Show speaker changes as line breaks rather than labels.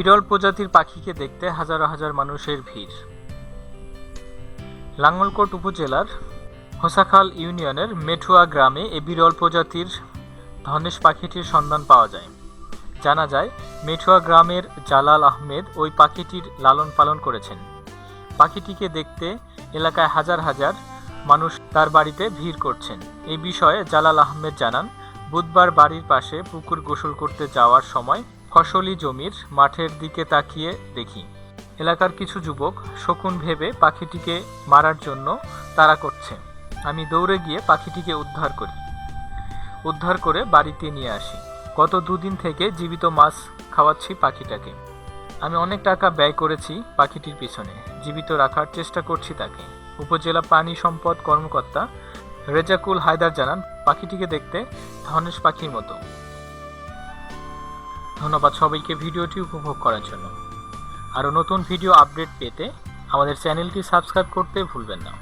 বিরল প্রজাতির পাখিকে দেখতে হাজার হাজার মানুষের ভিড়। লাঙ্গলকোট উপজেলার হোসাখাল ইউনিয়নের মেঠুয়া গ্রামে এ বিরল প্রজাতির ধনেশ পাখিটির সন্ধান পাওয়া যায়। জানা যায়, মেঠুয়া গ্রামের জালাল আহমেদ ওই পাখিটির লালন পালন করেছেন। পাখিটিকে দেখতে এলাকায় হাজার হাজার মানুষ তার বাড়িতে ভিড় করছেন। এই বিষয়ে জালাল আহমেদ জানান, বুধবার বাড়ির পাশে পুকুর গোসল করতে যাওয়ার সময় ফসলি জমির মাঠের দিকে তাকিয়ে দেখি। এলাকার কিছু যুবক শকুন ভেবে পাখিটিকে মারার জন্য তাড়া করছে। আমি দৌড়ে গিয়ে পাখিটিকে উদ্ধার করি। উদ্ধার করে বাড়িতে নিয়ে আসি। গত দুদিন থেকে জীবিত মাছ খাওয়াচ্ছি পাখিটাকে। আমি অনেক টাকা ব্যয় করেছি পাখিটির পিছনে। জীবিত রাখার চেষ্টা করছি তাকে। উপজেলা পানি সম্পদ কর্মকর্তা রেজাকুল হায়দার জানান, পাখিটিকে দেখতে ধনেশ পাখির মতো। ধন্যবাদ সবাইকে ভিডিওটি উপভোগ করার জন্য। আরও নতুন ভিডিও আপডেট পেতে আমাদের চ্যানেলটি সাবস্ক্রাইব করতে ভুলবেন না।